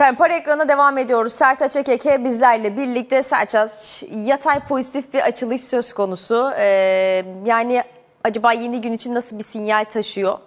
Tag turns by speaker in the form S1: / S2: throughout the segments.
S1: Efendim para ekrana devam ediyoruz. Sertaç Ekeke bizlerle birlikte. Sertaç yatay pozitif bir açılış söz konusu. Ee, yani acaba yeni gün için nasıl bir sinyal taşıyor?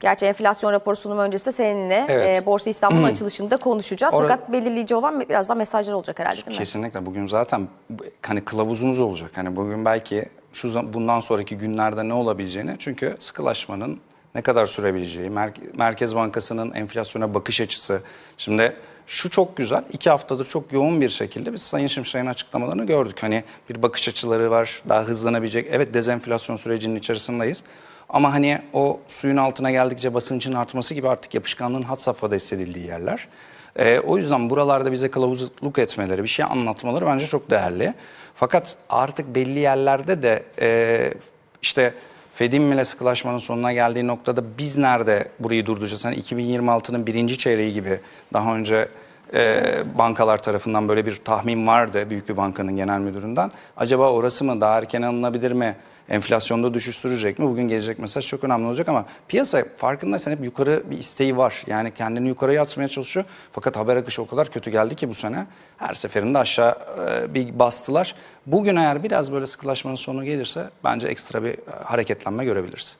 S1: Gerçi enflasyon raporu sunumu öncesinde seninle
S2: Evet.
S1: e, Borsa İstanbul'un açılışında konuşacağız.
S2: Orada-
S1: Fakat belirleyici olan birazdan mesajlar olacak herhalde değil mi?
S2: Kesinlikle bugün zaten bu- hani kılavuzumuz olacak. Hani bugün belki şu zam- bundan sonraki günlerde ne olabileceğini çünkü sıkılaşmanın ne kadar sürebileceği, Mer- Merkez Bankası'nın enflasyona bakış açısı. Şimdi şu çok güzel. iki haftadır çok yoğun bir şekilde biz Sayın Şimşek'in açıklamalarını gördük. Hani bir bakış açıları var, daha hızlanabilecek. Evet dezenflasyon sürecinin içerisindeyiz. Ama hani o suyun altına geldikçe basıncın artması gibi artık yapışkanlığın had safhada hissedildiği yerler. Ee, o yüzden buralarda bize kılavuzluk etmeleri, bir şey anlatmaları bence çok değerli. Fakat artık belli yerlerde de e, işte Fed'in bile sıkılaşmanın sonuna geldiği noktada biz nerede burayı durduracağız? Hani 2026'nın birinci çeyreği gibi daha önce e, bankalar tarafından böyle bir tahmin vardı büyük bir bankanın genel müdüründen. Acaba orası mı daha erken alınabilir mi? Enflasyonda düşüş sürecek mi? Bugün gelecek mesaj çok önemli olacak ama piyasa farkındaysan hep yukarı bir isteği var. Yani kendini yukarıya atmaya çalışıyor. Fakat haber akışı o kadar kötü geldi ki bu sene her seferinde aşağı e, bir bastılar. Bugün eğer biraz böyle sıkılaşmanın sonu gelirse bence ekstra bir e, hareketlenme görebiliriz.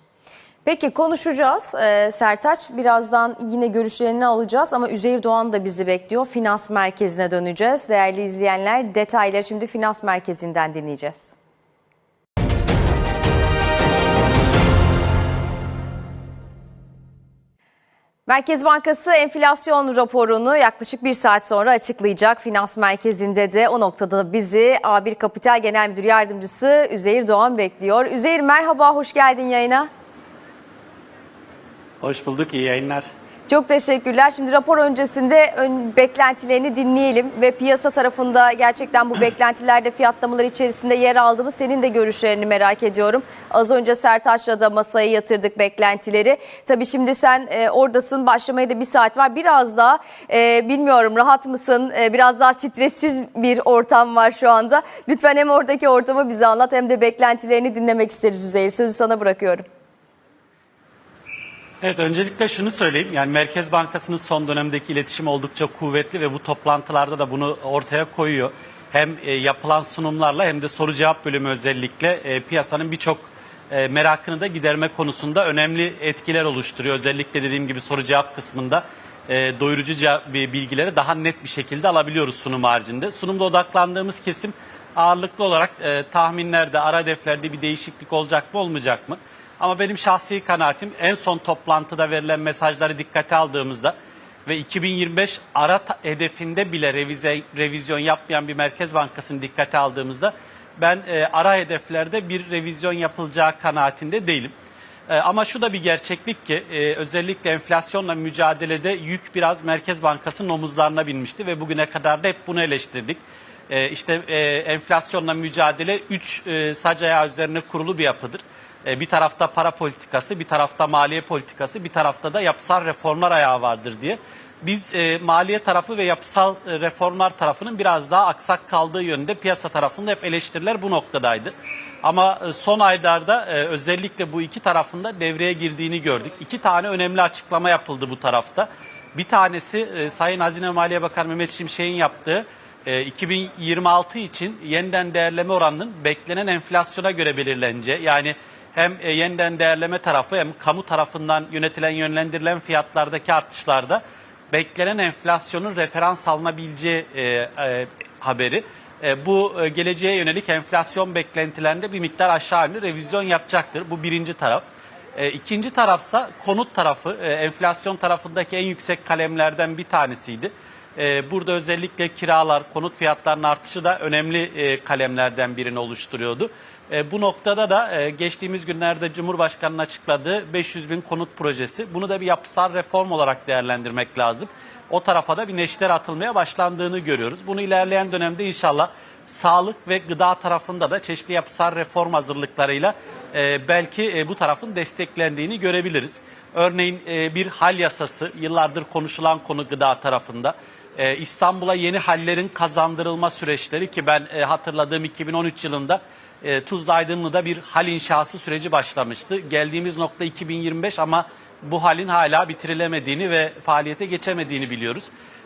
S1: Peki konuşacağız. Ee, Sertaç birazdan yine görüşlerini alacağız ama Üzeyir Doğan da bizi bekliyor. Finans merkezine döneceğiz. Değerli izleyenler detayları şimdi finans merkezinden dinleyeceğiz. Merkez Bankası enflasyon raporunu yaklaşık bir saat sonra açıklayacak. Finans merkezinde de o noktada bizi A1 Kapital Genel Müdür Yardımcısı Üzeyir Doğan bekliyor. Üzeyir merhaba, hoş geldin yayına.
S3: Hoş bulduk, iyi yayınlar.
S1: Çok teşekkürler. Şimdi rapor öncesinde ön beklentilerini dinleyelim ve piyasa tarafında gerçekten bu beklentilerde fiyatlamalar içerisinde yer aldı mı? Senin de görüşlerini merak ediyorum. Az önce Sertaç'la da masaya yatırdık beklentileri. Tabii şimdi sen e, oradasın. Başlamaya da bir saat var. Biraz daha e, bilmiyorum rahat mısın? E, biraz daha stressiz bir ortam var şu anda. Lütfen hem oradaki ortamı bize anlat hem de beklentilerini dinlemek isteriz Üzeyir. Sözü sana bırakıyorum.
S3: Evet, öncelikle şunu söyleyeyim. Yani Merkez Bankası'nın son dönemdeki iletişim oldukça kuvvetli ve bu toplantılarda da bunu ortaya koyuyor. Hem e, yapılan sunumlarla hem de soru cevap bölümü özellikle e, piyasanın birçok e, merakını da giderme konusunda önemli etkiler oluşturuyor. Özellikle dediğim gibi soru cevap kısmında e, doyurucu bilgileri daha net bir şekilde alabiliyoruz sunum haricinde. Sunumda odaklandığımız kesim ağırlıklı olarak e, tahminlerde, ara hedeflerde bir değişiklik olacak mı olmayacak mı? Ama benim şahsi kanaatim en son toplantıda verilen mesajları dikkate aldığımızda ve 2025 ara hedefinde bile revize, revizyon yapmayan bir Merkez Bankası'nı dikkate aldığımızda ben e, ara hedeflerde bir revizyon yapılacağı kanaatinde değilim. E, ama şu da bir gerçeklik ki e, özellikle enflasyonla mücadelede yük biraz Merkez Bankası'nın omuzlarına binmişti ve bugüne kadar da hep bunu eleştirdik. E, işte e, enflasyonla mücadele 3 e, sac üzerine kurulu bir yapıdır. E, bir tarafta para politikası, bir tarafta maliye politikası, bir tarafta da yapısal reformlar ayağı vardır diye. Biz e, maliye tarafı ve yapısal e, reformlar tarafının biraz daha aksak kaldığı yönünde piyasa tarafında hep eleştiriler bu noktadaydı. Ama e, son aylarda e, özellikle bu iki tarafında devreye girdiğini gördük. İki tane önemli açıklama yapıldı bu tarafta. Bir tanesi e, Sayın Hazine Maliye Bakanı Mehmet Şimşek'in yaptığı e, 2026 için yeniden değerleme oranının beklenen enflasyona göre belirleneceği. Yani hem e, yeniden değerleme tarafı hem kamu tarafından yönetilen yönlendirilen fiyatlardaki artışlarda beklenen enflasyonun referans alınabileceği e, e, haberi. E, bu e, geleceğe yönelik enflasyon beklentilerinde bir miktar aşağı yönlü revizyon yapacaktır. Bu birinci taraf. E, ikinci tarafsa konut tarafı, e, enflasyon tarafındaki en yüksek kalemlerden bir tanesiydi. E, burada özellikle kiralar, konut fiyatlarının artışı da önemli e, kalemlerden birini oluşturuyordu. E, bu noktada da e, geçtiğimiz günlerde Cumhurbaşkanı'nın açıkladığı 500 bin konut projesi. Bunu da bir yapısal reform olarak değerlendirmek lazım. O tarafa da bir neşter atılmaya başlandığını görüyoruz. Bunu ilerleyen dönemde inşallah sağlık ve gıda tarafında da çeşitli yapısal reform hazırlıklarıyla e, belki e, bu tarafın desteklendiğini görebiliriz. Örneğin e, bir hal yasası yıllardır konuşulan konu gıda tarafında. E, İstanbul'a yeni hallerin kazandırılma süreçleri ki ben e, hatırladığım 2013 yılında e, Tuzla Aydınlı'da bir hal inşası süreci başlamıştı. Geldiğimiz nokta 2025 ama bu halin hala bitirilemediğini ve faaliyete geçemediğini biliyoruz.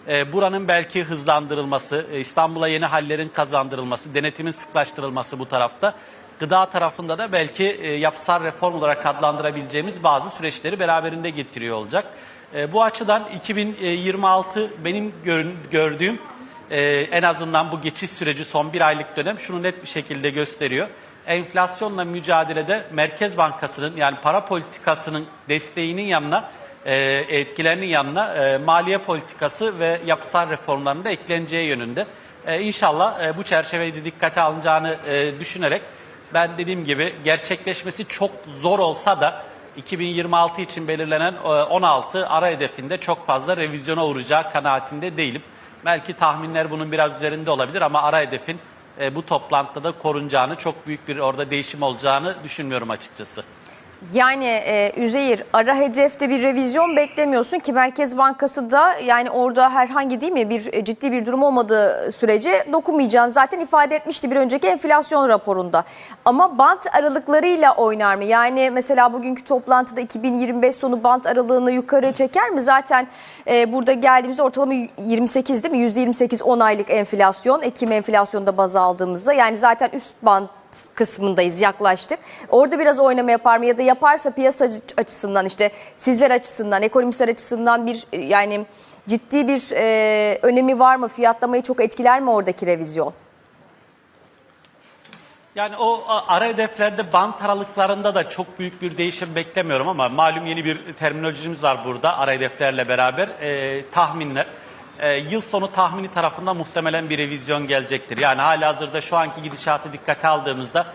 S3: E, buranın belki hızlandırılması, e, İstanbul'a yeni hallerin kazandırılması, denetimin sıklaştırılması bu tarafta. Gıda tarafında da belki e, yapısal reform olarak adlandırabileceğimiz bazı süreçleri beraberinde getiriyor olacak. E, bu açıdan 2026 benim görün- gördüğüm e, en azından bu geçiş süreci son bir aylık dönem şunu net bir şekilde gösteriyor. Enflasyonla mücadelede Merkez Bankası'nın yani para politikasının desteğinin yanına e, etkilerinin yanına e, maliye politikası ve yapısal reformların da ekleneceği yönünde. E, inşallah e, bu çerçeveyi de dikkate alınacağını e, düşünerek ben dediğim gibi gerçekleşmesi çok zor olsa da 2026 için belirlenen e, 16 ara hedefinde çok fazla revizyona uğrayacağı kanaatinde değilim. Belki tahminler bunun biraz üzerinde olabilir ama ara hedefin e, bu toplantıda da korunacağını, çok büyük bir orada değişim olacağını düşünmüyorum açıkçası.
S1: Yani e, Üzeyir ara hedefte bir revizyon beklemiyorsun ki Merkez Bankası da yani orada herhangi değil mi bir e, ciddi bir durum olmadığı sürece dokunmayacağını zaten ifade etmişti bir önceki enflasyon raporunda. Ama bant aralıklarıyla oynar mı? Yani mesela bugünkü toplantıda 2025 sonu bant aralığını yukarı çeker mi? Zaten e, burada geldiğimizde ortalama 28 değil mi? %28 10 aylık enflasyon Ekim enflasyonda baz aldığımızda yani zaten üst bant kısmındayız yaklaştık. Orada biraz oynama yapar mı ya da yaparsa piyasa açısından işte sizler açısından ekonomistler açısından bir e, yani ciddi bir e, önemi var mı? Fiyatlamayı çok etkiler mi oradaki revizyon?
S3: Yani o ara hedeflerde bant aralıklarında da çok büyük bir değişim beklemiyorum ama malum yeni bir terminolojimiz var burada ara hedeflerle beraber Ee, tahminler. Ee, yıl sonu tahmini tarafında muhtemelen bir revizyon gelecektir. Yani hala hazırda şu anki gidişatı dikkate aldığımızda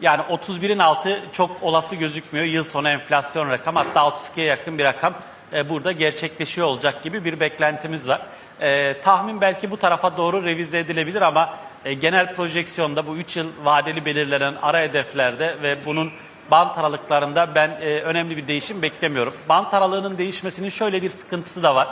S3: yani 31'in altı çok olası gözükmüyor. Yıl sonu enflasyon rakam hatta 32'ye yakın bir rakam e, burada gerçekleşiyor olacak gibi bir beklentimiz var. E, tahmin belki bu tarafa doğru revize edilebilir ama e, genel projeksiyonda bu 3 yıl vadeli belirlenen ara hedeflerde ve bunun bant aralıklarında ben e, önemli bir değişim beklemiyorum. Bant aralığının değişmesinin şöyle bir sıkıntısı da var.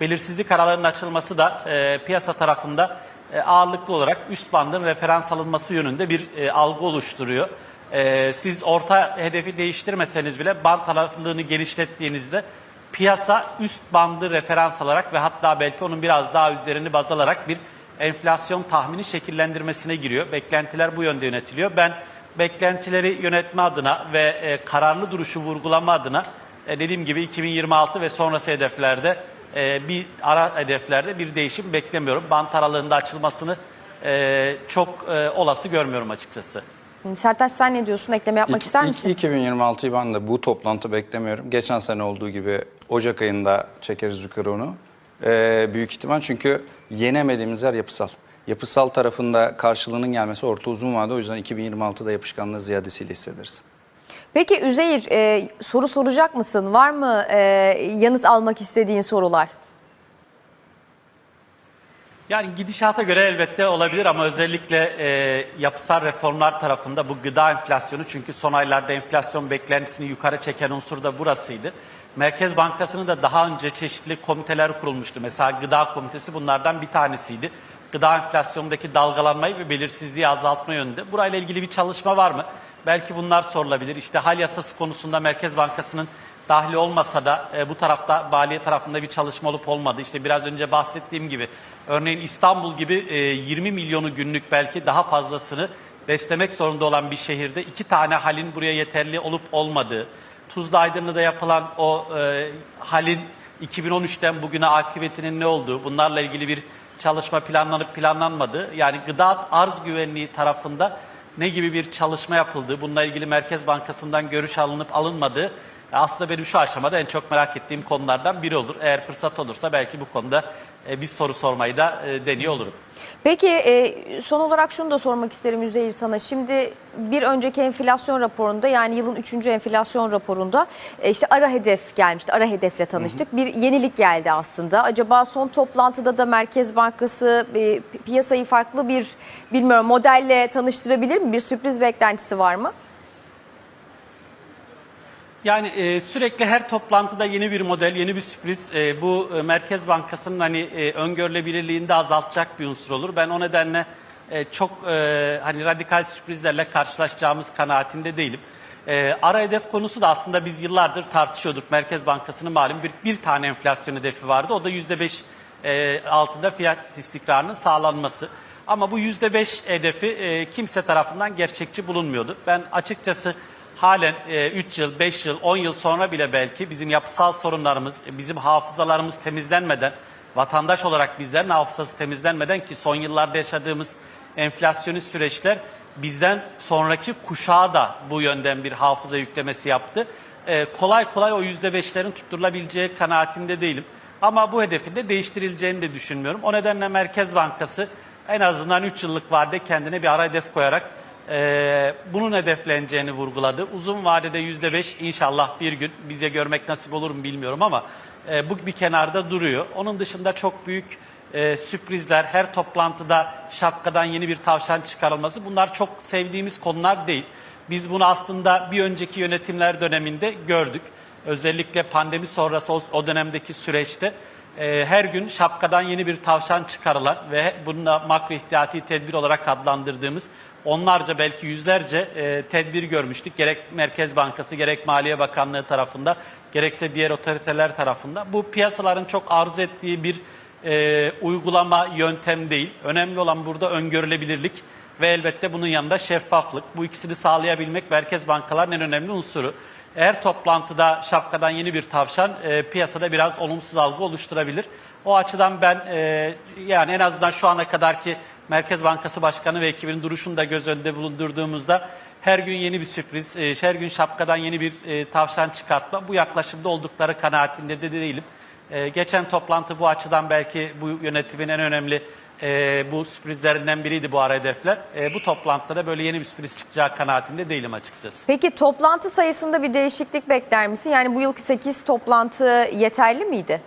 S3: Belirsizlik aralarının açılması da e, piyasa tarafında e, ağırlıklı olarak üst bandın referans alınması yönünde bir e, algı oluşturuyor. E, siz orta hedefi değiştirmeseniz bile band aralığını genişlettiğinizde piyasa üst bandı referans alarak ve hatta belki onun biraz daha üzerini baz alarak bir enflasyon tahmini şekillendirmesine giriyor. Beklentiler bu yönde yönetiliyor. Ben beklentileri yönetme adına ve e, kararlı duruşu vurgulama adına e, dediğim gibi 2026 ve sonrası hedeflerde e, bir ara hedeflerde bir değişim beklemiyorum. Bant aralığında açılmasını e, çok e, olası görmüyorum açıkçası.
S1: Sertaç sen ne diyorsun? Ekleme yapmak
S2: İki-
S1: ister
S2: iki-
S1: misin?
S2: 2026'yı ben de bu toplantı beklemiyorum. Geçen sene olduğu gibi Ocak ayında çekeriz yukarı onu. Ee, büyük ihtimal çünkü yenemediğimiz yer yapısal. Yapısal tarafında karşılığının gelmesi orta uzun vade o yüzden 2026'da yapışkanlığı ziyadesiyle hissederiz.
S1: Peki Üzeyir e, soru soracak mısın? Var mı e, yanıt almak istediğin sorular?
S3: Yani gidişata göre elbette olabilir ama özellikle e, yapısal reformlar tarafında bu gıda enflasyonu çünkü son aylarda enflasyon beklentisini yukarı çeken unsur da burasıydı. Merkez Bankası'nın da daha önce çeşitli komiteler kurulmuştu. Mesela gıda komitesi bunlardan bir tanesiydi. Gıda enflasyonundaki dalgalanmayı ve belirsizliği azaltma yönünde. Burayla ilgili bir çalışma var mı? Belki bunlar sorulabilir. İşte hal yasası konusunda Merkez Bankası'nın dahili olmasa da e, bu tarafta Baliye tarafında bir çalışma olup olmadı. İşte biraz önce bahsettiğim gibi örneğin İstanbul gibi e, 20 milyonu günlük belki daha fazlasını beslemek zorunda olan bir şehirde iki tane halin buraya yeterli olup olmadığı, Tuzla Aydınlı'da yapılan o e, halin 2013'ten bugüne akıbetinin ne olduğu, bunlarla ilgili bir çalışma planlanıp planlanmadığı, yani gıda arz güvenliği tarafında ne gibi bir çalışma yapıldığı, bununla ilgili Merkez Bankası'ndan görüş alınıp alınmadığı aslında benim şu aşamada en çok merak ettiğim konulardan biri olur. Eğer fırsat olursa belki bu konuda e, bir soru sormayı da e, deniyor olurum.
S1: Peki e, son olarak şunu da sormak isterim Üzeyir sana. Şimdi bir önceki enflasyon raporunda yani yılın 3. enflasyon raporunda e, işte ara hedef gelmişti. Ara hedefle tanıştık. Bir yenilik geldi aslında. Acaba son toplantıda da Merkez Bankası e, pi- piyasayı farklı bir bilmiyorum modelle tanıştırabilir mi? Bir sürpriz beklentisi var mı?
S3: Yani e, sürekli her toplantıda yeni bir model, yeni bir sürpriz e, bu e, Merkez Bankası'nın hani e, öngörülebilirliğini de azaltacak bir unsur olur. Ben o nedenle e, çok e, hani radikal sürprizlerle karşılaşacağımız kanaatinde değilim. E, ara hedef konusu da aslında biz yıllardır tartışıyorduk. Merkez Bankası'nın malum bir, bir tane enflasyon hedefi vardı. O da %5 e, altında fiyat istikrarının sağlanması. Ama bu %5 hedefi e, kimse tarafından gerçekçi bulunmuyordu. Ben açıkçası halen 3 yıl, 5 yıl, 10 yıl sonra bile belki bizim yapısal sorunlarımız, e, bizim hafızalarımız temizlenmeden, vatandaş olarak bizlerin hafızası temizlenmeden ki son yıllarda yaşadığımız enflasyonist süreçler bizden sonraki kuşağa da bu yönden bir hafıza yüklemesi yaptı. Ee, kolay kolay o %5'lerin tutturulabileceği kanaatinde değilim. Ama bu hedefin de değiştirileceğini de düşünmüyorum. O nedenle Merkez Bankası en azından 3 yıllık vadede kendine bir ara hedef koyarak e, bunun hedefleneceğini vurguladı. Uzun vadede %5 inşallah bir gün bize görmek nasip olur mu bilmiyorum ama e, bu bir kenarda duruyor. Onun dışında çok büyük e, sürprizler, her toplantıda şapkadan yeni bir tavşan çıkarılması bunlar çok sevdiğimiz konular değil. Biz bunu aslında bir önceki yönetimler döneminde gördük. Özellikle pandemi sonrası o, o dönemdeki süreçte e, her gün şapkadan yeni bir tavşan çıkarılan ve bununla makro ihtiyati tedbir olarak adlandırdığımız onlarca belki yüzlerce e, tedbir görmüştük. Gerek Merkez Bankası gerek Maliye Bakanlığı tarafında gerekse diğer otoriteler tarafında. Bu piyasaların çok arzu ettiği bir e, uygulama yöntem değil. Önemli olan burada öngörülebilirlik ve elbette bunun yanında şeffaflık. Bu ikisini sağlayabilmek merkez bankaların en önemli unsuru. Eğer toplantıda şapkadan yeni bir tavşan e, piyasada biraz olumsuz algı oluşturabilir. O açıdan ben e, yani en azından şu ana kadarki Merkez Bankası Başkanı ve ekibinin duruşunu da göz önünde bulundurduğumuzda her gün yeni bir sürpriz, e, her gün şapkadan yeni bir e, tavşan çıkartma bu yaklaşımda oldukları kanaatinde de değilim. E, geçen toplantı bu açıdan belki bu yönetimin en önemli e, bu sürprizlerinden biriydi bu ara hedefler. E, bu toplantıda da böyle yeni bir sürpriz çıkacağı kanaatinde değilim açıkçası.
S1: Peki toplantı sayısında bir değişiklik bekler misin? Yani bu yılki 8 toplantı yeterli miydi?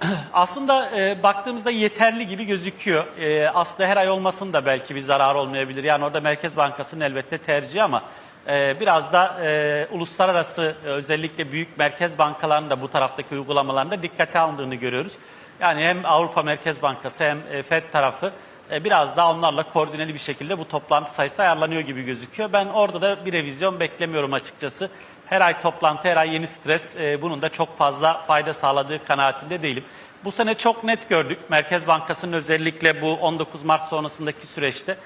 S3: Aslında e, baktığımızda yeterli gibi gözüküyor. E, aslında her ay olmasının da belki bir zarar olmayabilir. Yani orada Merkez Bankası'nın elbette tercihi ama e, biraz da e, uluslararası e, özellikle büyük merkez bankalarının da bu taraftaki uygulamalarında dikkate alındığını görüyoruz. Yani hem Avrupa Merkez Bankası hem e, FED tarafı e, biraz daha onlarla koordineli bir şekilde bu toplantı sayısı ayarlanıyor gibi gözüküyor. Ben orada da bir revizyon beklemiyorum açıkçası. Her ay toplantı, her ay yeni stres e, bunun da çok fazla fayda sağladığı kanaatinde değilim. Bu sene çok net gördük. Merkez Bankası'nın özellikle bu 19 Mart sonrasındaki süreçte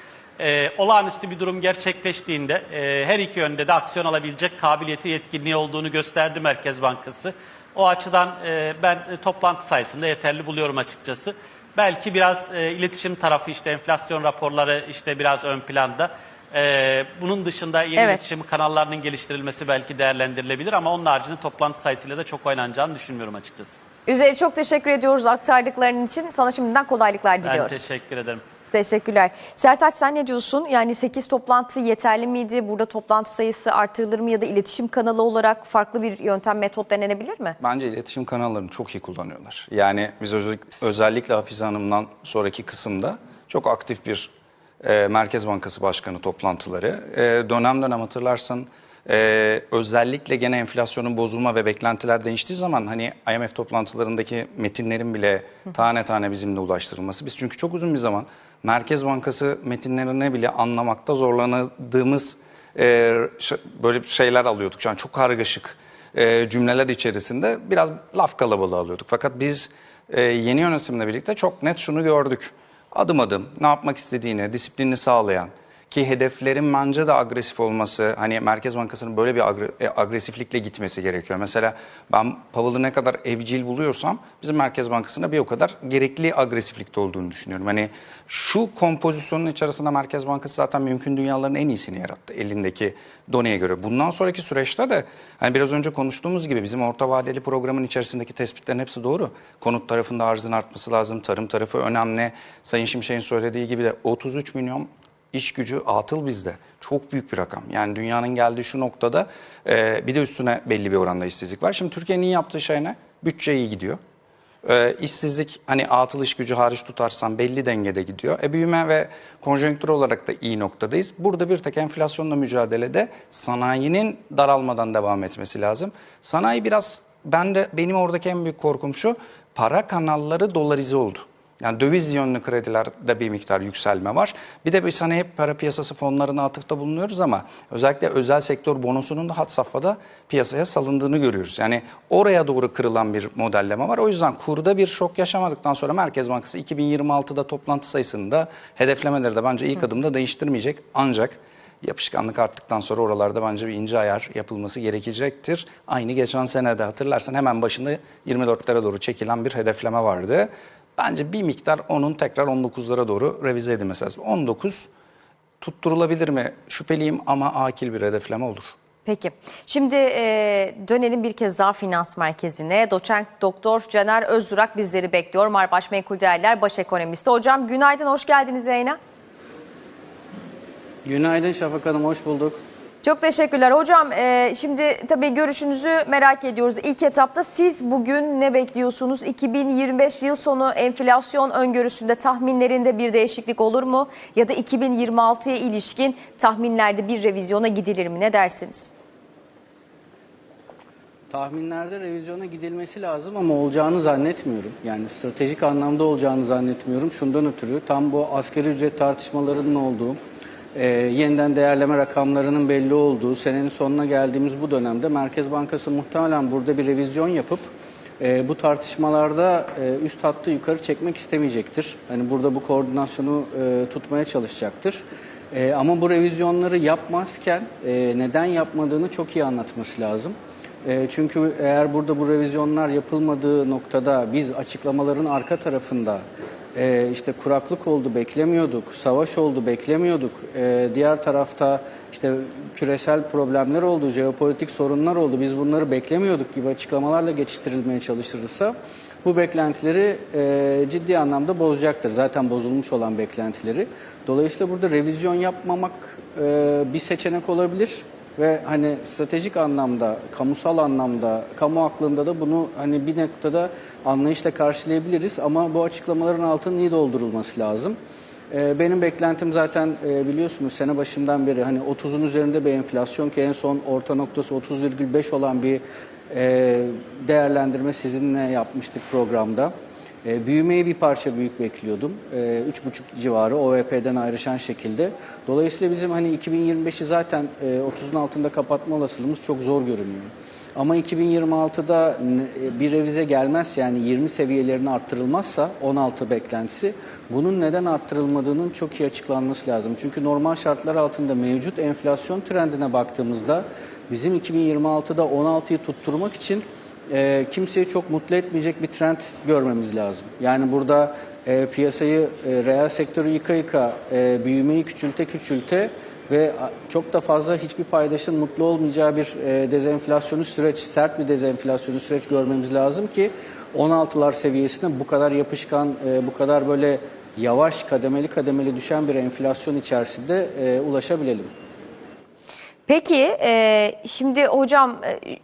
S3: olağanüstü bir durum gerçekleştiğinde her iki yönde de aksiyon alabilecek kabiliyeti, yetkinliği olduğunu gösterdi Merkez Bankası. O açıdan e, ben e, toplantı sayısında yeterli buluyorum açıkçası. Belki biraz e, iletişim tarafı işte enflasyon raporları işte biraz ön planda. E, bunun dışında yeni
S1: Evet.
S3: iletişim kanallarının geliştirilmesi belki değerlendirilebilir ama onun haricinde toplantı sayısıyla da çok oynanacağını düşünmüyorum açıkçası.
S1: Üzeri çok teşekkür ediyoruz aktardıkların için. Sana şimdiden kolaylıklar
S3: Ben
S1: diliyoruz.
S3: teşekkür ederim.
S1: Teşekkürler. Sertaç sen ne diyorsun? Yani 8 toplantı yeterli miydi? Burada toplantı sayısı artırılır mı ya da iletişim kanalı olarak farklı bir yöntem metot denenebilir mi?
S2: Bence iletişim kanallarını çok iyi kullanıyorlar. Yani biz özel- özellikle Hafize Hanım'dan sonraki kısımda çok aktif bir e, Merkez Bankası Başkanı toplantıları. E, dönem dönem hatırlarsın e, özellikle gene enflasyonun bozulma ve beklentiler değiştiği zaman hani IMF toplantılarındaki metinlerin bile tane tane bizimle ulaştırılması. Biz çünkü çok uzun bir zaman Merkez Bankası metinlerini bile anlamakta zorlandığımız e, böyle şeyler alıyorduk. Yani çok kargaşık e, cümleler içerisinde biraz laf kalabalığı alıyorduk. Fakat biz e, yeni yönetimle birlikte çok net şunu gördük. Adım adım ne yapmak istediğini, disiplinini sağlayan ki hedeflerin bence de agresif olması, hani Merkez Bankası'nın böyle bir e, agresiflikle gitmesi gerekiyor. Mesela ben Powell'ı ne kadar evcil buluyorsam bizim Merkez Bankası'nda bir o kadar gerekli agresiflikte olduğunu düşünüyorum. Hani şu kompozisyonun içerisinde Merkez Bankası zaten mümkün dünyaların en iyisini yarattı elindeki doneye göre. Bundan sonraki süreçte de hani biraz önce konuştuğumuz gibi bizim orta vadeli programın içerisindeki tespitlerin hepsi doğru. Konut tarafında arzın artması lazım, tarım tarafı önemli. Sayın Şimşek'in söylediği gibi de 33 milyon iş gücü atıl bizde. Çok büyük bir rakam. Yani dünyanın geldiği şu noktada e, bir de üstüne belli bir oranda işsizlik var. Şimdi Türkiye'nin yaptığı şey ne? Bütçe iyi gidiyor. E, işsizlik hani atıl iş gücü hariç tutarsan belli dengede gidiyor. E, büyüme ve konjonktür olarak da iyi noktadayız. Burada bir tek enflasyonla mücadelede sanayinin daralmadan devam etmesi lazım. Sanayi biraz ben de benim oradaki en büyük korkum şu para kanalları dolarize oldu. Yani döviz yönlü kredilerde bir miktar yükselme var. Bir de biz hani hep para piyasası fonlarına atıfta bulunuyoruz ama özellikle özel sektör bonosunun da hat safhada piyasaya salındığını görüyoruz. Yani oraya doğru kırılan bir modelleme var. O yüzden kurda bir şok yaşamadıktan sonra Merkez Bankası 2026'da toplantı sayısında hedeflemeleri de bence ilk adımda değiştirmeyecek. Ancak yapışkanlık arttıktan sonra oralarda bence bir ince ayar yapılması gerekecektir. Aynı geçen senede hatırlarsan hemen başında 24'lere doğru çekilen bir hedefleme vardı. Bence bir miktar onun tekrar 19'lara doğru revize edilmesi lazım. 19 tutturulabilir mi? Şüpheliyim ama akil bir hedefleme olur.
S1: Peki. Şimdi e, dönelim bir kez daha finans merkezine. Doçent Doktor Caner Özdurak bizleri bekliyor. Marbaş Menkul Değerler Baş Ekonomisti. Hocam günaydın, hoş geldiniz yayına.
S4: Günaydın Şafak Hanım, hoş bulduk.
S1: Çok teşekkürler. Hocam e, şimdi tabii görüşünüzü merak ediyoruz. İlk etapta siz bugün ne bekliyorsunuz? 2025 yıl sonu enflasyon öngörüsünde tahminlerinde bir değişiklik olur mu? Ya da 2026'ya ilişkin tahminlerde bir revizyona gidilir mi? Ne dersiniz?
S4: Tahminlerde revizyona gidilmesi lazım ama olacağını zannetmiyorum. Yani stratejik anlamda olacağını zannetmiyorum. Şundan ötürü tam bu asgari ücret tartışmalarının olduğu, e, yeniden değerleme rakamlarının belli olduğu, senenin sonuna geldiğimiz bu dönemde Merkez Bankası muhtemelen burada bir revizyon yapıp e, bu tartışmalarda e, üst hattı yukarı çekmek istemeyecektir. Hani burada bu koordinasyonu e, tutmaya çalışacaktır. E, ama bu revizyonları yapmazken e, neden yapmadığını çok iyi anlatması lazım. E, çünkü eğer burada bu revizyonlar yapılmadığı noktada biz açıklamaların arka tarafında e, işte kuraklık oldu beklemiyorduk, savaş oldu beklemiyorduk, e, diğer tarafta işte küresel problemler oldu, jeopolitik sorunlar oldu biz bunları beklemiyorduk gibi açıklamalarla geçiştirilmeye çalışılırsa bu beklentileri e, ciddi anlamda bozacaktır. Zaten bozulmuş olan beklentileri. Dolayısıyla burada revizyon yapmamak e, bir seçenek olabilir ve hani stratejik anlamda, kamusal anlamda, kamu aklında da bunu hani bir noktada anlayışla karşılayabiliriz ama bu açıklamaların altının iyi doldurulması lazım. Ee, Benim beklentim zaten e, biliyorsunuz sene başından beri hani 30'un üzerinde bir enflasyon ki en son orta noktası 30,5 olan bir e, değerlendirme sizinle yapmıştık programda. E, büyümeyi bir parça büyük bekliyordum. E, 3,5 civarı OVP'den ayrışan şekilde. Dolayısıyla bizim hani 2025'i zaten e, 30'un altında kapatma olasılığımız çok zor görünüyor. Ama 2026'da ne- e, bir revize gelmez yani 20 seviyelerine arttırılmazsa 16 beklentisi bunun neden arttırılmadığının çok iyi açıklanması lazım. Çünkü normal şartlar altında mevcut enflasyon trendine baktığımızda bizim 2026'da 16'yı tutturmak için e, kimseyi çok mutlu etmeyecek bir trend görmemiz lazım. Yani burada e, piyasayı, e, reel sektörü yıka yıka, e, büyümeyi küçülte küçülte ve çok da fazla hiçbir paydaşın mutlu olmayacağı bir e, dezenflasyonu süreç, sert bir dezenflasyonu süreç görmemiz lazım ki 16'lar seviyesine bu kadar yapışkan, e, bu kadar böyle yavaş kademeli kademeli düşen bir enflasyon içerisinde e, ulaşabilelim.
S1: Peki e, şimdi hocam e,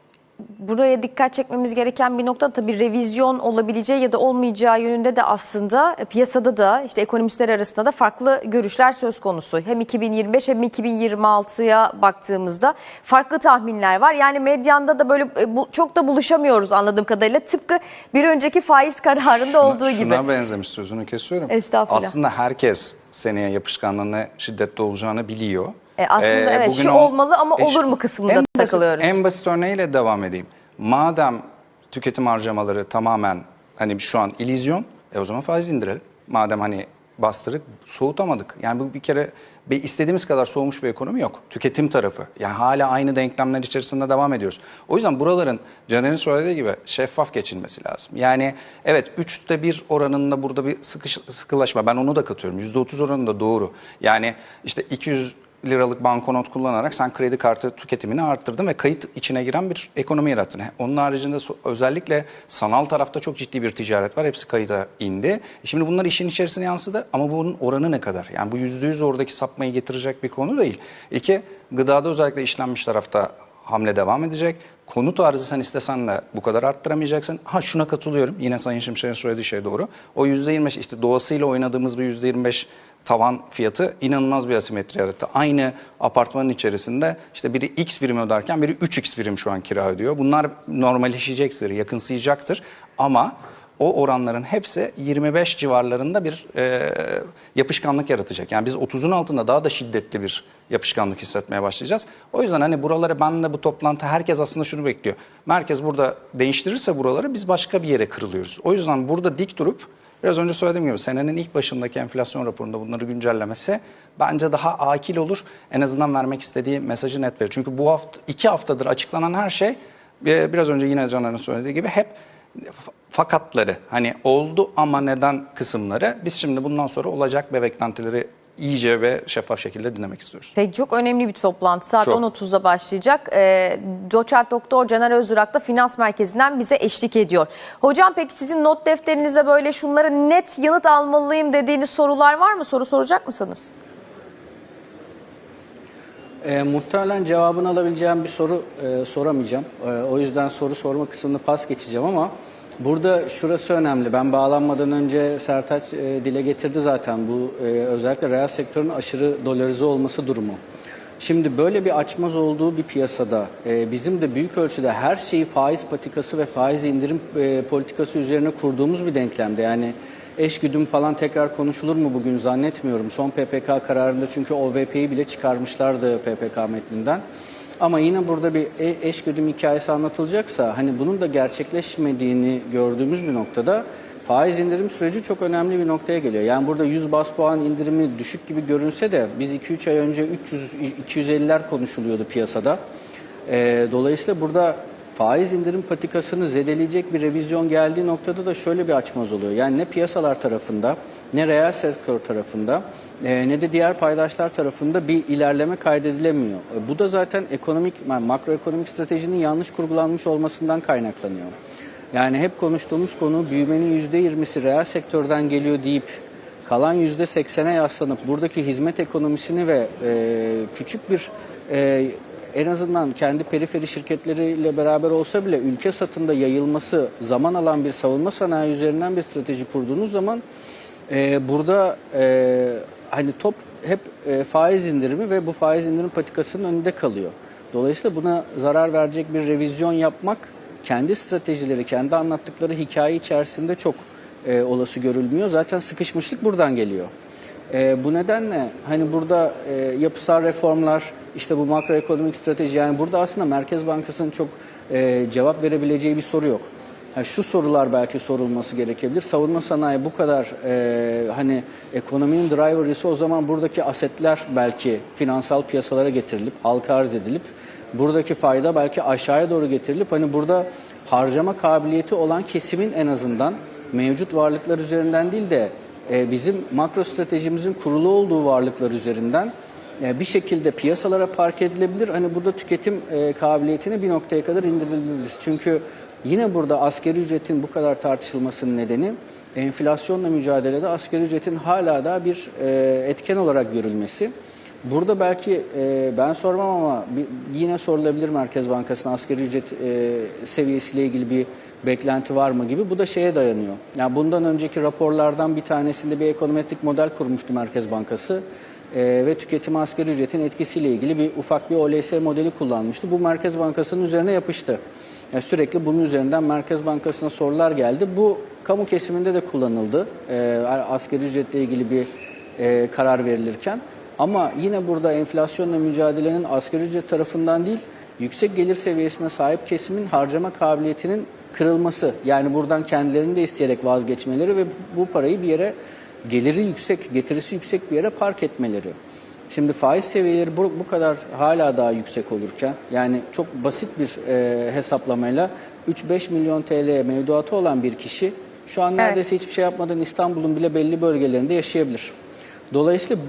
S1: buraya dikkat çekmemiz gereken bir nokta tabii revizyon olabileceği ya da olmayacağı yönünde de aslında e, piyasada da işte ekonomistler arasında da farklı görüşler söz konusu. Hem 2025 hem 2026'ya baktığımızda farklı tahminler var. Yani medyanda da böyle e, çok da buluşamıyoruz anladığım kadarıyla. Tıpkı bir önceki faiz kararında olduğu gibi.
S2: Şuna benzemiş sözünü kesiyorum.
S1: Estağfurullah.
S2: Aslında herkes seneye yapışkanlığın ne şiddetli olacağını biliyor.
S1: E, aslında evet,
S2: bugün
S1: şu olmalı ama olur mu kısmında
S2: en basit-
S1: takılıyoruz.
S2: En basit örneğiyle devam edeyim. Madem tüketim harcamaları tamamen hani şu an illüzyon, e o zaman faiz indirelim. Madem hani bastırıp soğutamadık. Yani bu bir kere bir istediğimiz kadar soğumuş bir ekonomi yok. Tüketim tarafı. Yani hala aynı denklemler içerisinde devam ediyoruz. O yüzden buraların Caner'in söylediği gibi şeffaf geçilmesi lazım. Yani evet 3'te 1 oranında burada bir sıkış, sıkılaşma. Ben onu da katıyorum. %30 oranında doğru. Yani işte 200 liralık banknot kullanarak sen kredi kartı tüketimini arttırdın ve kayıt içine giren bir ekonomi yarattın. Onun haricinde özellikle sanal tarafta çok ciddi bir ticaret var. Hepsi kayıta indi. E Şimdi bunlar işin içerisine yansıdı ama bunun oranı ne kadar? Yani bu yüzde yüz oradaki sapmayı getirecek bir konu değil. İki, gıdada özellikle işlenmiş tarafta hamle devam edecek. Konut arzı sen istesen de bu kadar arttıramayacaksın. Ha şuna katılıyorum. Yine Sayın Şimşek'in söylediği şey doğru. O %25 işte doğasıyla oynadığımız bir %25 tavan fiyatı inanılmaz bir asimetri yarattı. Aynı apartmanın içerisinde işte biri X birim öderken biri 3X birim şu an kira ödüyor. Bunlar normalleşecektir, yakınsayacaktır ama o oranların hepsi 25 civarlarında bir e, yapışkanlık yaratacak. Yani biz 30'un altında daha da şiddetli bir yapışkanlık hissetmeye başlayacağız. O yüzden hani buraları ben de bu toplantı herkes aslında şunu bekliyor. Merkez burada değiştirirse buraları biz başka bir yere kırılıyoruz. O yüzden burada dik durup biraz önce söylediğim gibi senenin ilk başındaki enflasyon raporunda bunları güncellemesi bence daha akil olur. En azından vermek istediği mesajı net verir. Çünkü bu hafta iki haftadır açıklanan her şey e, biraz önce yine Caner'in söylediği gibi hep fakatları hani oldu ama neden kısımları biz şimdi bundan sonra olacak ve beklentileri iyice ve şeffaf şekilde dinlemek istiyoruz.
S1: Peki çok önemli bir toplantı. Saat
S2: Çok.
S1: 10.30'da başlayacak. Ee, Doçent Doktor Caner Özdurak da Finans Merkezi'nden bize eşlik ediyor. Hocam peki sizin not defterinize böyle şunlara net yanıt almalıyım dediğiniz sorular var mı? Soru soracak mısınız?
S4: E, muhtemelen cevabını alabileceğim bir soru e, soramayacağım. E, o yüzden soru sorma kısmını pas geçeceğim ama burada şurası önemli. Ben bağlanmadan önce Sertaç e, dile getirdi zaten bu e, özellikle reel sektörün aşırı dolarize olması durumu. Şimdi böyle bir açmaz olduğu bir piyasada e, bizim de büyük ölçüde her şeyi faiz patikası ve faiz indirim e, politikası üzerine kurduğumuz bir denklemde. Yani eşgüdüm falan tekrar konuşulur mu bugün zannetmiyorum. Son PPK kararında çünkü OVP'yi bile çıkarmışlardı PPK metninden. Ama yine burada bir e- eşgüdüm hikayesi anlatılacaksa hani bunun da gerçekleşmediğini gördüğümüz bir noktada faiz indirim süreci çok önemli bir noktaya geliyor. Yani burada 100 bas puan indirimi düşük gibi görünse de biz 2-3 ay önce 300 250'ler konuşuluyordu piyasada. Ee, dolayısıyla burada faiz indirim patikasını zedeleyecek bir revizyon geldiği noktada da şöyle bir açmaz oluyor. Yani ne piyasalar tarafında ne reel sektör tarafında e, ne de diğer paydaşlar tarafında bir ilerleme kaydedilemiyor. E, bu da zaten ekonomik yani makroekonomik stratejinin yanlış kurgulanmış olmasından kaynaklanıyor. Yani hep konuştuğumuz konu büyümenin %20'si reel sektörden geliyor deyip kalan %80'e yaslanıp buradaki hizmet ekonomisini ve e, küçük bir e, en azından kendi periferi şirketleriyle beraber olsa bile ülke satında yayılması zaman alan bir savunma sanayi üzerinden bir strateji kurduğunuz zaman e, burada e, hani top hep e, faiz indirimi ve bu faiz indirim patikasının önünde kalıyor. Dolayısıyla buna zarar verecek bir revizyon yapmak kendi stratejileri, kendi anlattıkları hikaye içerisinde çok e, olası görülmüyor. Zaten sıkışmışlık buradan geliyor. E, bu nedenle hani burada e, yapısal reformlar, işte bu makroekonomik strateji yani burada aslında Merkez Bankası'nın çok e, cevap verebileceği bir soru yok. Ha, şu sorular belki sorulması gerekebilir. Savunma sanayi bu kadar e, hani ekonominin driver ise o zaman buradaki asetler belki finansal piyasalara getirilip halka arz edilip buradaki fayda belki aşağıya doğru getirilip hani burada harcama kabiliyeti olan kesimin en azından mevcut varlıklar üzerinden değil de e, bizim makro stratejimizin kurulu olduğu varlıklar üzerinden bir şekilde piyasalara park edilebilir. Hani burada tüketim e, kabiliyetini bir noktaya kadar indirilebilir. Çünkü yine burada asgari ücretin bu kadar tartışılmasının nedeni enflasyonla mücadelede asgari ücretin hala da bir e, etken olarak görülmesi. Burada belki e, ben sormam ama yine sorulabilir Merkez Bankası'na asgari ücret seviyesiyle ilgili bir beklenti var mı gibi. Bu da şeye dayanıyor. Yani bundan önceki raporlardan bir tanesinde bir ekonometrik model kurmuştu Merkez Bankası. E, ve tüketim asgari ücretin etkisiyle ilgili bir ufak bir OLS modeli kullanmıştı. Bu Merkez Bankası'nın üzerine yapıştı. Yani sürekli bunun üzerinden Merkez Bankası'na sorular geldi. Bu kamu kesiminde de kullanıldı. E, asgari ücretle ilgili bir e, karar verilirken. Ama yine burada enflasyonla mücadelenin asgari ücret tarafından değil, yüksek gelir seviyesine sahip kesimin harcama kabiliyetinin kırılması. Yani buradan kendilerini de isteyerek vazgeçmeleri ve bu parayı bir yere geliri yüksek, getirisi yüksek bir yere park etmeleri. Şimdi faiz seviyeleri bu, bu kadar hala daha yüksek olurken yani çok basit bir e, hesaplamayla 3-5 milyon TL mevduatı olan bir kişi şu an neredeyse hiçbir şey yapmadan İstanbul'un bile belli bölgelerinde yaşayabilir. Dolayısıyla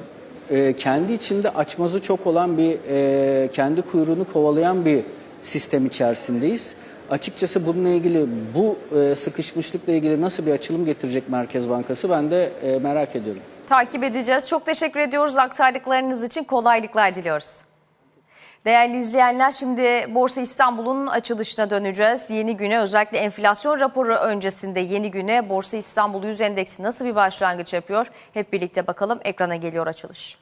S4: e, kendi içinde açmazı çok olan bir, e, kendi kuyruğunu kovalayan bir sistem içerisindeyiz. Açıkçası bununla ilgili bu e, sıkışmışlıkla ilgili nasıl bir açılım getirecek Merkez Bankası ben de e, merak ediyorum.
S1: Takip edeceğiz. Çok teşekkür ediyoruz aktardıklarınız için. Kolaylıklar diliyoruz. Değerli izleyenler şimdi Borsa İstanbul'un açılışına döneceğiz. Yeni güne özellikle enflasyon raporu öncesinde yeni güne Borsa İstanbul 100 endeksi nasıl bir başlangıç yapıyor? Hep birlikte bakalım. Ekrana geliyor açılış.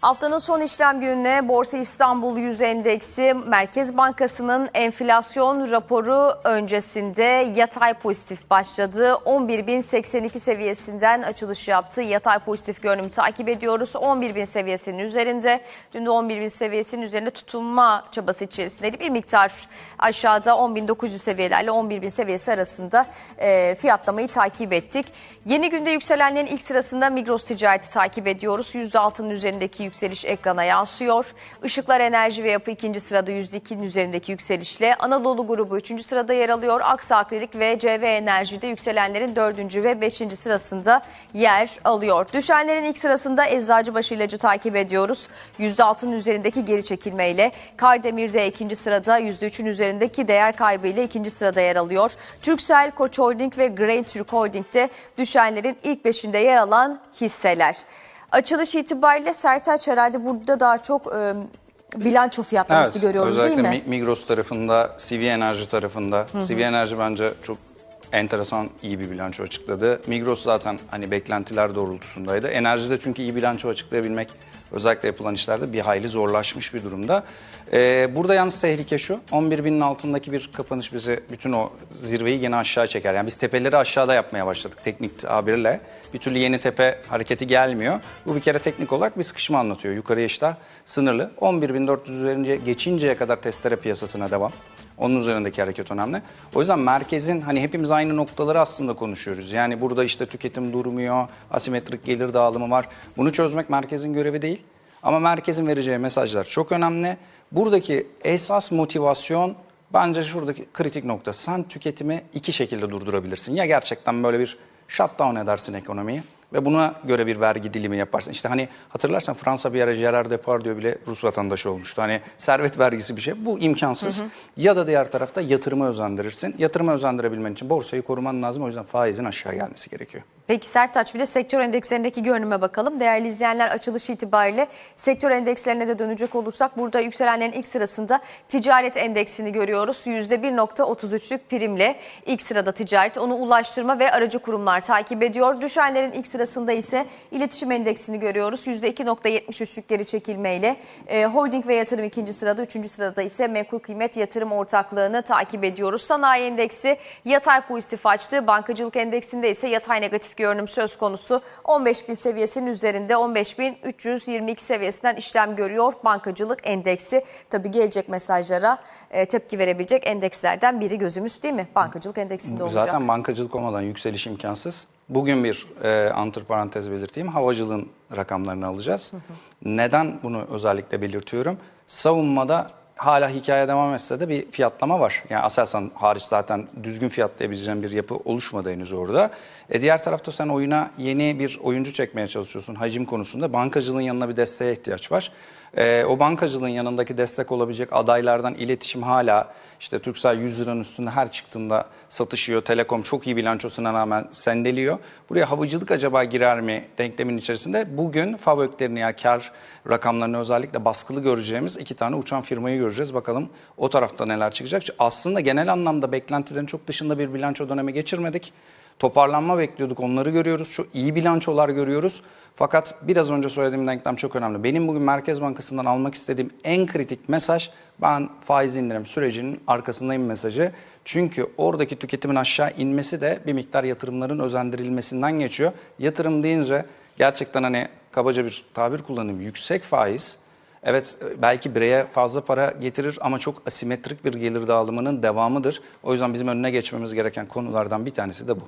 S1: Haftanın son işlem gününe Borsa İstanbul Yüz Endeksi Merkez Bankası'nın enflasyon raporu öncesinde yatay pozitif başladı. 11.082 seviyesinden açılış yaptı. Yatay pozitif görünümü takip ediyoruz. 11.000 seviyesinin üzerinde. Dün de 11.000 seviyesinin üzerinde tutunma çabası içerisindeydi. Bir miktar aşağıda 10.900 seviyelerle 11.000 seviyesi arasında e, fiyatlamayı takip ettik. Yeni günde yükselenlerin ilk sırasında Migros ticareti takip ediyoruz. %6'nın üzerindeki yükseliş ekrana yansıyor. Işıklar Enerji ve Yapı ikinci sırada %2'nin üzerindeki yükselişle. Anadolu grubu üçüncü sırada yer alıyor. Aksa Akrilik ve CV Enerji'de yükselenlerin dördüncü ve beşinci sırasında yer alıyor. Düşenlerin ilk sırasında Eczacıbaşı ilacı takip ediyoruz. %6'nın üzerindeki geri çekilmeyle. Kardemir'de ikinci sırada %3'ün üzerindeki değer kaybıyla ikinci sırada yer alıyor. Türksel, Koç Holding ve Grain Türk Holding'de düşenlerin ilk beşinde yer alan hisseler. Açılış itibariyle Sertaç herhalde burada daha çok e, bilanço fiyatlaması görüyoruz
S2: özellikle
S1: değil mi?
S2: Mi- Migros tarafında, CV Enerji tarafında. CV Enerji bence çok enteresan iyi bir bilanço açıkladı. Migros zaten hani beklentiler doğrultusundaydı. Enerjide çünkü iyi bilanço açıklayabilmek özellikle yapılan işlerde bir hayli zorlaşmış bir durumda. Ee, burada yalnız tehlike şu, 11 binin altındaki bir kapanış bizi bütün o zirveyi yine aşağı çeker. Yani biz tepeleri aşağıda yapmaya başladık teknik tabirle. Bir türlü yeni tepe hareketi gelmiyor. Bu bir kere teknik olarak bir sıkışma anlatıyor. Yukarıya işte sınırlı. 11.400 üzerince geçinceye kadar testere piyasasına devam. Onun üzerindeki hareket önemli. O yüzden merkezin hani hepimiz aynı noktaları aslında konuşuyoruz. Yani burada işte tüketim durmuyor, asimetrik gelir dağılımı var. Bunu çözmek merkezin görevi değil. Ama merkezin vereceği mesajlar çok önemli. Buradaki esas motivasyon bence şuradaki kritik nokta. Sen tüketimi iki şekilde durdurabilirsin. Ya gerçekten böyle bir shutdown edersin ekonomiyi ve buna göre bir vergi dilimi yaparsın. İşte hani hatırlarsan Fransa bir ara Gerard Depardieu bile Rus vatandaşı olmuştu. Hani servet vergisi bir şey. Bu imkansız. Ya da diğer tarafta yatırıma özendirirsin. Yatırıma özendirebilmen için borsayı koruman lazım. O yüzden faizin aşağı gelmesi gerekiyor.
S1: Peki Sertaç bir de sektör endekslerindeki görünüme bakalım. Değerli izleyenler açılış itibariyle sektör endekslerine de dönecek olursak burada yükselenlerin ilk sırasında ticaret endeksini görüyoruz. %1.33'lük primle ilk sırada ticaret, onu ulaştırma ve aracı kurumlar takip ediyor. Düşenlerin ilk sırasında ise iletişim endeksini görüyoruz. %2.73'lük geri çekilmeyle. E, holding ve yatırım ikinci sırada, üçüncü sırada ise menkul kıymet yatırım ortaklığını takip ediyoruz. Sanayi endeksi yatay pozitif açtı. Bankacılık endeksinde ise yatay negatif görünüm söz konusu. 15 bin seviyesinin üzerinde 15.322 seviyesinden işlem görüyor bankacılık endeksi. Tabii gelecek mesajlara e, tepki verebilecek endekslerden biri gözümüz değil mi? Bankacılık endeksinde olacak.
S2: Zaten bankacılık olmadan yükseliş imkansız. Bugün bir e, antiparantez belirteyim. Havacılığın rakamlarını alacağız. Neden bunu özellikle belirtiyorum? Savunmada hala hikaye devam etse de bir fiyatlama var. Yani Aselsan hariç zaten düzgün fiyatlayabileceğin bir yapı oluşmadı henüz orada. E diğer tarafta sen oyuna yeni bir oyuncu çekmeye çalışıyorsun hacim konusunda. Bankacılığın yanına bir desteğe ihtiyaç var. E, o bankacılığın yanındaki destek olabilecek adaylardan iletişim hala işte Turkcell 100 liranın üstünde her çıktığında satışıyor. Telekom çok iyi bilançosuna rağmen sendeliyor. Buraya havacılık acaba girer mi denklemin içerisinde? Bugün FAVÖK'lerini ya kar rakamlarını özellikle baskılı göreceğimiz iki tane uçan firmayı göreceğiz. Bakalım o tarafta neler çıkacak. Aslında genel anlamda beklentilerin çok dışında bir bilanço dönemi geçirmedik. Toparlanma bekliyorduk onları görüyoruz. Çok iyi bilançolar görüyoruz. Fakat biraz önce söylediğim denklem çok önemli. Benim bugün Merkez Bankası'ndan almak istediğim en kritik mesaj ben faiz indirim sürecinin arkasındayım mesajı. Çünkü oradaki tüketimin aşağı inmesi de bir miktar yatırımların özendirilmesinden geçiyor. Yatırım deyince gerçekten hani kabaca bir tabir kullanayım. Yüksek faiz Evet belki bireye fazla para getirir ama çok asimetrik bir gelir dağılımının devamıdır. O yüzden bizim önüne geçmemiz gereken konulardan bir tanesi de bu.